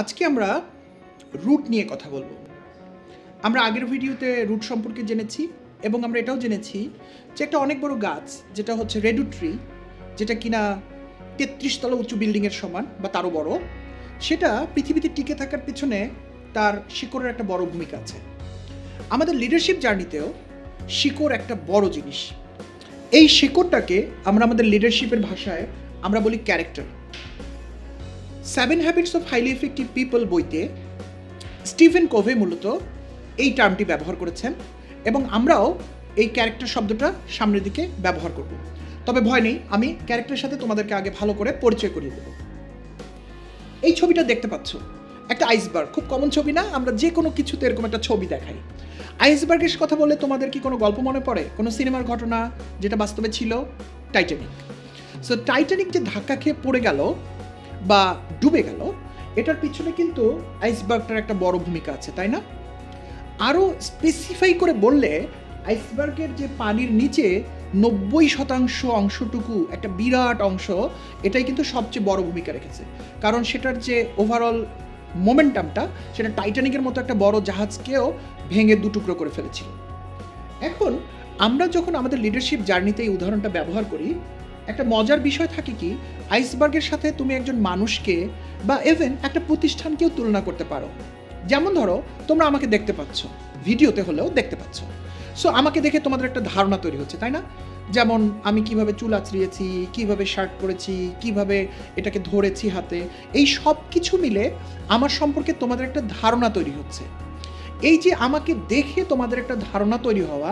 আজকে আমরা রুট নিয়ে কথা বলব। আমরা আগের ভিডিওতে রুট সম্পর্কে জেনেছি এবং আমরা এটাও জেনেছি যে একটা অনেক বড় গাছ, যেটা হচ্ছে রেডু ট্রি যেটা কিনা তেত্রিশ তলা উঁচু বিল্ডিংয়ের সমান বা তারও বড়, সেটা পৃথিবীতে টিকে থাকার পিছনে তার শিকড়ের একটা বড় ভূমিকা আছে। আমাদের লিডারশিপ জার্নিতেও শিকড় একটা বড় জিনিস। এই শিকড়টাকে আমরা আমাদের লিডারশিপের ভাষায় আমরা বলি character seven habits of highly effective people বইতে স্টিভেন কোভে মূলত এই টার্মটি ব্যবহার করেছেন এবং আমরাও এই ক্যারেক্টার শব্দটা সামনের দিকে ব্যবহার করব। তবে ভয় নেই, আমি ক্যারেক্টারের সাথে তোমাদেরকে আগে ভালো করে পরিচয় করিয়ে দেব। এই ছবিটা দেখতে পাচ্ছ, একটা আইসবার্গ খুব কমন ছবি না? আমরা যে কোনো কিছুতে এরকম একটা ছবি দেখাই। আইসবার্গের কথা বলে তোমাদের কি কোনো গল্প মনে পড়ে? কোনো সিনেমার ঘটনা যেটা বাস্তবে ছিল? টাইটানিক সো টাইটানিক যে ধাক্কা খেয়ে পড়ে গেল বা ডুবে গেল, এটার পিছনে কিন্তু আইসবার্গটার একটা বড় ভূমিকা আছে, তাই না? আরও স্পেসিফাই করে বললে, আইসবার্গের যে পানির নিচে নব্বই শতাংশ অংশটুকু একটা বিরাট অংশ, এটাই কিন্তু সবচেয়ে বড় ভূমিকা রেখেছে। কারণ সেটার যে ওভারঅল মোমেন্টামটা সেটা টাইটানিকের মতো একটা বড় জাহাজকেও ভেঙে দুটুকরো করে ফেলেছিল। এখন আমরা যখন আমাদের লিডারশিপ জার্নিতে এই উদাহরণটা ব্যবহার করি একটা মজার বিষয় থাকে কি, আইসবার্গের সাথে তুমি একজন মানুষকে বা ইভেন একটা প্রতিষ্ঠানকেও তুলনা করতে পারো। যেমন ধরো, তোমরা আমাকে দেখতে পাচ্ছ, ভিডিওতে হলেও দেখতে পাচ্ছ। সো আমাকে দেখে তোমাদের একটা ধারণা তৈরি হচ্ছে, তাই না? যেমন আমি কীভাবে চুল আঁচড়িয়েছি, কীভাবে শার্ট পরেছি, কীভাবে এটাকে ধরেছি হাতে, এই সব কিছু মিলে আমার সম্পর্কে তোমাদের একটা ধারণা তৈরি হচ্ছে। এই যে আমাকে দেখে তোমাদের একটা ধারণা তৈরি হওয়া,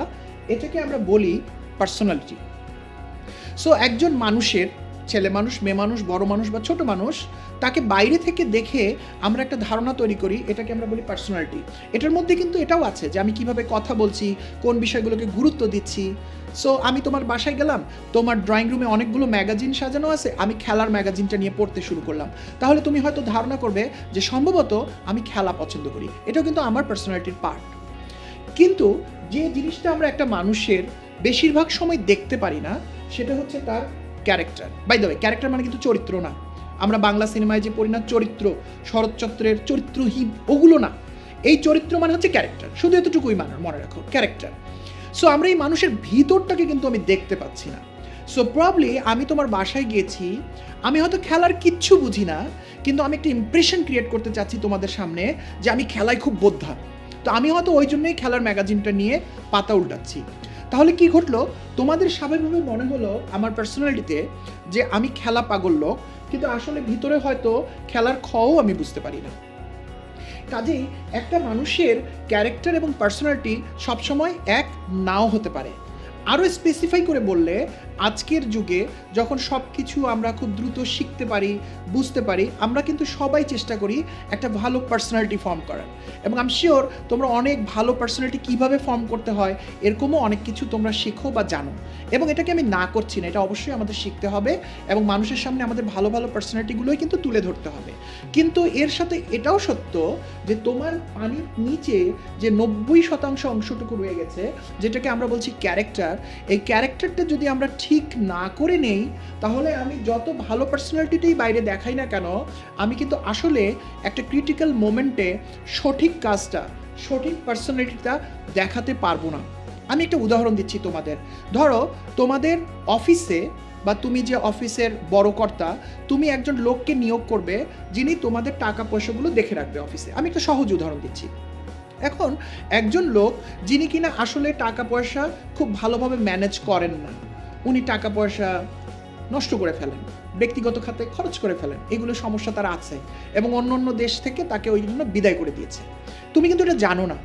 এটাকে আমরা বলি পার্সোনালিটি সো একজন মানুষের, ছেলে মানুষ, মেয়ে মানুষ, বড় মানুষ বা ছোট মানুষ, তাকে বাইরে থেকে দেখে আমরা একটা ধারণা তৈরি করি, এটাকে আমরা বলি পার্সোনালিটি এটার মধ্যে কিন্তু এটাও আছে যে আমি কীভাবে কথা বলছি, কোন বিষয়গুলোকে গুরুত্ব দিচ্ছি। সো আমি তোমার বাসায় গেলাম, তোমার ড্রয়িং রুমে অনেকগুলো ম্যাগাজিন সাজানো আছে, আমি খেলার ম্যাগাজিনটা নিয়ে পড়তে শুরু করলাম। তাহলে তুমি হয়তো ধারণা করবে যে সম্ভবত আমি খেলা পছন্দ করি। এটাও কিন্তু আমার পার্সোনালিটির পার্ট কিন্তু যে জিনিসটা আমরা একটা মানুষের বেশিরভাগ সময় দেখতে পারি না সেটা হচ্ছে তার ক্যারেক্টার। বাই দ্য ক্যারেক্টার মানে কিন্তু চরিত্র না। আমরা বাংলা সিনেমায় যে পড়ি না, চরিত্র শরৎচত্রের চরিত্রহীন ওগুলো না। এই চরিত্র মানে হচ্ছে ক্যারেক্টার। শুধু এতটুকুই মানে মনে রাখো, ক্যারেক্টার। সো আমরা এই মানুষের ভিতরটাকে কিন্তু আমি দেখতে পাচ্ছি না। সো প্রবলি আমি তোমার বাসায় গিয়েছি। আমি হয়তো খেলার কিচ্ছু বুঝি না, কিন্তু আমি একটা ইমপ্রেশন ক্রিয়েট করতে চাচ্ছি তোমাদের সামনে যে আমি খেলায় খুব বোদ্ধা। তো আমি হয়তো ওই জন্যই খেলার ম্যাগাজিনটা নিয়ে পাতা উল্টাচ্ছি। তাহলে কি ঘটলো? তোমাদের স্বাভাবিকভাবে মনে হলো আমার পার্সোনালিটিতে যে আমি খেলা পাগল লোক, কিন্তু আসলে ভিতরে হয়তো খেলার খও আমি বুঝতে পারি না। কাজেই একটা মানুষের ক্যারেক্টার এবং পার্সোনালিটি সবসময় এক নাও হতে পারে। আরও স্পেসিফাই করে বললে আজকের যুগে যখন সব কিছু আমরা খুব দ্রুত শিখতে পারি, বুঝতে পারি, আমরা কিন্তু সবাই চেষ্টা করি একটা ভালো পার্সোনালিটি ফর্ম করার। এবং আম শিওর তোমরা অনেক ভালো পার্সোনালিটি কীভাবে ফর্ম করতে হয়, এরকমও অনেক কিছু তোমরা শেখো বা জানো। এবং এটাকে আমি না করছি না, এটা অবশ্যই আমাদের শিখতে হবে এবং মানুষের সামনে আমাদের ভালো ভালো পার্সোনালিটিগুলোই কিন্তু তুলে ধরতে হবে। কিন্তু এর সাথে এটাও সত্য যে তোমার পানির নিচে যে নব্বই শতাংশ অংশটুকু রয়ে গেছে, যেটাকে আমরা বলছি ক্যারেক্টার এই ক্যারেক্টারটা যদি আমরা ঠিক না করে নেই, তাহলে আমি যত ভালো পার্সোনালিটিটাই বাইরে দেখাই না কেন, আমি কিন্তু আসলে একটা ক্রিটিক্যাল মোমেন্টে সঠিক কাজটা, সঠিক পার্সোনালিটিটা দেখাতে পারব না। আমি একটা উদাহরণ দিচ্ছি তোমাদের। ধরো, তোমাদের অফিসে বা তুমি যে অফিসের বড় কর্তা, তুমি একজন লোককে নিয়োগ করবে, যিনি তোমাদের টাকা পয়সাগুলো দেখে রাখবে অফিসে আমি একটা সহজ উদাহরণ দিচ্ছি। এখন একজন লোক, যিনি কিনা আসলে টাকা পয়সা খুব ভালোভাবে ম্যানেজ করেন না উনি টাকা পয়সা নষ্ট করে ফেলেন, ব্যক্তিগত খাতে খরচ করে ফেলেন, এগুলো সমস্যা তার আছে এবং অন্য অন্য দেশ থেকে তাকে ওই জন্য বিদায় করে দিয়েছে। তুমি কিন্তু এটা জানো না।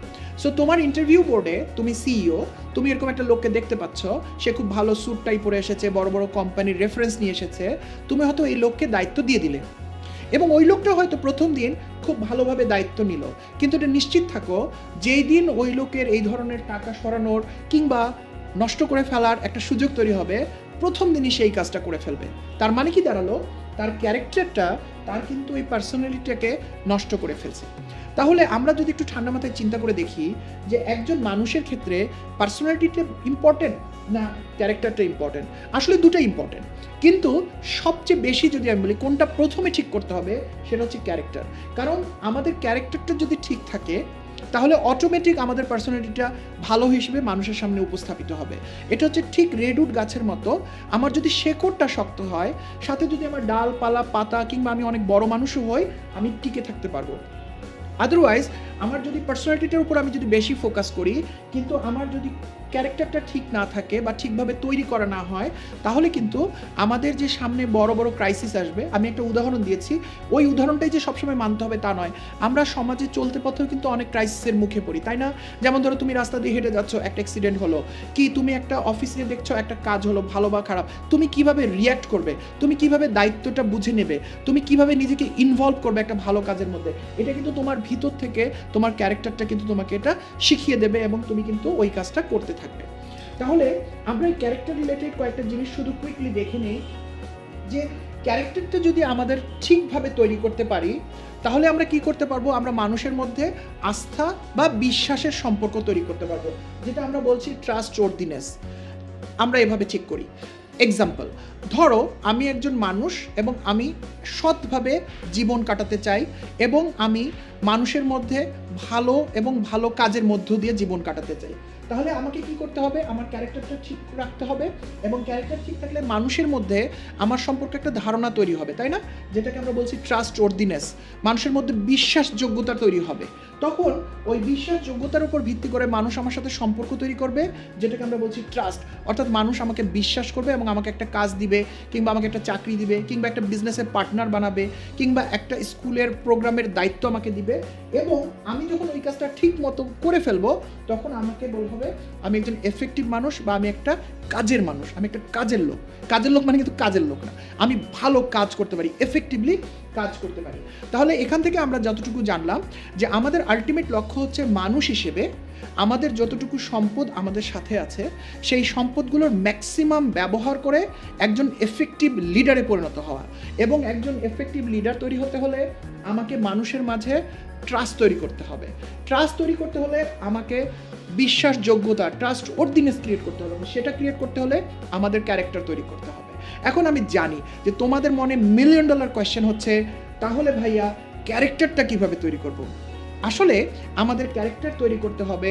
সো তোমার ইন্টারভিউ বোর্ডে তুমি সিইও তুমি এরকম একটা লোককে দেখতে পাচ্ছ, সে খুব ভালো স্যুট টাই পরে এসেছে, বড় বড় কোম্পানির রেফারেন্স নিয়ে এসেছে, তুমি হয়তো এই লোককে দায়িত্ব দিয়ে দিলে। এবং ওই লোকটা হয়তো প্রথম দিন খুব ভালোভাবে দায়িত্ব নিল। কিন্তু এটা নিশ্চিত থাকো, যেই দিন ওই লোকের এই ধরনের টাকা সরানোর কিংবা নষ্ট করে ফেলার একটা সুযোগ তৈরি হবে, প্রথম দিনই সেই কাজটা করে ফেলবে। তার মানে কি দাঁড়াল? তার ক্যারেক্টারটা, তার কিন্তু এই পার্সোনালিটিটাকে নষ্ট করে ফেলছে। তাহলে আমরা যদি একটু ঠান্ডা মাথায় চিন্তা করে দেখি যে একজন মানুষের ক্ষেত্রে পার্সোনালিটিটা ইম্পর্টেন্ট না ক্যারেক্টারটা ইম্পর্টেন্ট আসলে দুটো ইম্পর্টেন্ট কিন্তু সবচেয়ে বেশি যদি আমি বলি, কোনটা প্রথমে ঠিক করতে হবে, সেটা হচ্ছে ক্যারেক্টার কারণ আমাদের ক্যারেক্টারটা যদি ঠিক থাকে তাহলে অটোমেটিক আমাদের পার্সোনালিটিটা ভালো হিসেবে মানুষের সামনে উপস্থাপিত হবে। এটা হচ্ছে ঠিক রেডউড গাছের মতো। আমার যদি শেকড়টা শক্ত হয়, সাথে যদি আমার ডালপালা, পাতা কিংবা আমি অনেক বড় মানুষও হই, আমি টিকে থাকতে পারব। আদারওয়াইজ আমার যদি পার্সোনালিটিটার উপর আমি যদি বেশি ফোকাস করি, কিন্তু আমার যদি ক্যারেক্টারটা ঠিক না থাকে বা ঠিকভাবে তৈরি করা না হয়, তাহলে কিন্তু আমাদের যে সামনে বড় বড় ক্রাইসিস আসবে, আমি একটা উদাহরণ দিয়েছি, ওই উদাহরণটাই যে সবসময় মানতে হবে তা নয়। আমরা সমাজে চলতে পথেও কিন্তু অনেক ক্রাইসিসের মুখে পড়ি, তাই না? যেমন ধরো তুমি রাস্তা দিয়ে হেঁটে যাচ্ছ, একটা অ্যাক্সিডেন্ট হলো, কি তুমি একটা অফিসে দেখছ, একটা কাজ হলো, ভালো বা খারাপ, তুমি কীভাবে রিয়্যাক্ট করবে? তুমি কীভাবে দায়িত্বটা বুঝে নেবে? তুমি কীভাবে নিজেকে ইনভলভ করবে একটা ভালো কাজের মধ্যে? এটা কিন্তু তোমার ভিতর থেকে তোমার ক্যারেক্টারটা কিন্তু তোমাকে এটা শিখিয়ে দেবে এবং তুমি কিন্তু ওই কাজটা করতে থাকবে। তাহলে আমরা এই ক্যারেক্টার রিলেটেড কয়েকটা জিনিস শুধু কুইকলি দেখে নেই যে ক্যারেক্টারটা যদি আমাদের ঠিকভাবে তৈরি করতে পারি, তাহলে আমরা কি করতে পারব? আমরা মানুষের মধ্যে আস্থা বা বিশ্বাসের সম্পর্ক তৈরি করতে পারব, যেটা আমরা বলছি ট্রাস্ট ওর্দিনেস আমরা এভাবে চেক করি। এক্সাম্পল ধরো আমি একজন মানুষ এবং আমি সৎভাবে জীবন কাটাতে চাই এবং আমি মানুষের মধ্যে ভালো এবং ভালো কাজের মধ্য দিয়ে জীবন কাটাতে চাই। তাহলে আমাকে কি করতে হবে? আমার ক্যারেক্টারটা ঠিক রাখতে হবে এবং ক্যারেক্টার ঠিক থাকলে মানুষের মধ্যে আমার সম্পর্কে একটা ধারণা তৈরি হবে, তাই না? যেটাকে আমরা বলছি ট্রাস্ট ওর্দিনেস মানুষের মধ্যে বিশ্বাসযোগ্যতা তৈরি হবে। তখন ওই বিশ্বাসযোগ্যতার উপর ভিত্তি করে মানুষ আমার সাথে সম্পর্ক তৈরি করবে, যেটাকে আমরা বলছি ট্রাস্ট অর্থাৎ মানুষ আমাকে বিশ্বাস করবে এবং আমাকে একটা কাজ দিবে, কিংবা আমাকে একটা চাকরি দিবে, কিংবা একটা বিজনেসের পার্টনার বানাবে, কিংবা একটা স্কুলের প্রোগ্রামের দায়িত্ব আমাকে দিবে। এবং আমি যখন ওই কাজটা ঠিক মতো করে ফেলব, তখন আমাকে বল হবে, আমি একজন এফেক্টিভ মানুষ বা আমি একটা কাজের মানুষ, আমি একটা কাজের লোক। কাজের লোক মানে কিন্তু কাজের লোক না। আমি ভালো কাজ করতে পারি এফেক্টিভলি কাজ করতে পারি। তাহলে এখান থেকে আমরা যতটুকু জানলাম যে আমাদের আলটিমেট লক্ষ্য হচ্ছে মানুষ হিসেবে আমাদের যতটুকু সম্পদ আমাদের সাথে আছে, সেই সম্পদগুলোর ম্যাক্সিমাম ব্যবহার করে একজন এফেক্টিভ লিডারে পরিণত হওয়া। এবং একজন এফেক্টিভ লিডার তৈরি হতে হলে আমাকে মানুষের মাঝে ট্রাস্ট তৈরি করতে হবে। ট্রাস্ট তৈরি করতে হলে আমাকে বিশ্বাসযোগ্যতা ট্রাস্ট ওর্দিনেস ক্রিয়েট করতে হবে। সেটা ক্রিয়েট করতে হলে আমাদের ক্যারেক্টার তৈরি করতে হবে। এখন আমি জানি যে তোমাদের মনে মিলিয়ন ডলার কোয়েশ্চেন হচ্ছে, তাহলে ভাইয়া ক্যারেক্টারটা কীভাবে তৈরি করব? আসলে আমাদের ক্যারেক্টার তৈরি করতে হবে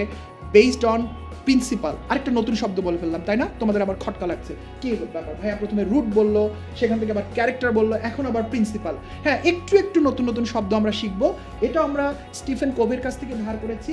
বেসড অন প্রিন্সিপাল আরেকটা নতুন শব্দ বলে ফেললাম, তাই না? তোমাদের আবার খটকা লাগছে। কি ব্যাপার? ভাইয়া প্রথমে রুট বলল, সেখান থেকে আবার ক্যারেক্টার বলল, এখন আবার প্রিন্সিপাল হ্যাঁ একটু একটু নতুন নতুন শব্দ আমরা শিখব। এটা আমরা স্টিফেন কোভের কাছ থেকে ধার করেছি।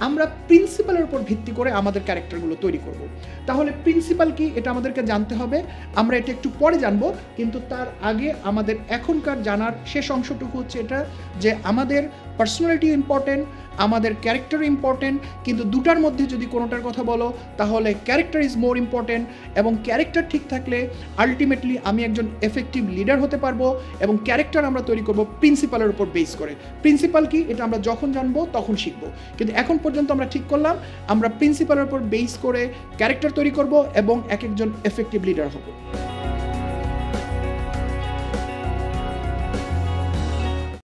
আমরা প্রিন্সিপালের উপর ভিত্তি করে আমাদের ক্যারেক্টারগুলো তৈরি করব। তাহলে প্রিন্সিপাল কি? এটা আমাদেরকে জানতে হবে। আমরা এটা একটু পরে জানব, কিন্তু তার আগে আমাদের এখনকার জানার শেষ অংশটুকু হচ্ছে এটা যে আমাদের পার্সোনালিটি ইম্পর্টেন্ট আমাদের ক্যারেক্টার ইম্পর্টেন্ট কিন্তু দুটার মধ্যে যদি কোনোটার কথা বলো, তাহলে ক্যারেক্টার ইজ মোর ইম্পর্টেন্ট এবং ক্যারেক্টার ঠিক থাকলে আলটিমেটলি আমি একজন এফেক্টিভ লিডার হতে পারব এবং ক্যারেক্টার আমরা তৈরি করব প্রিন্সিপালের উপর বেস করে। প্রিন্সিপাল কি? এটা আমরা যখন জানব তখন শিখব। কিন্তু এখন পর্যন্ত আমরা ঠিক করলাম। আমরা প্রিন্সিপালের উপর বেস করে ক্যারেক্টার তৈরি করব এবং এক একজন এফেক্টিভ লিডার হব।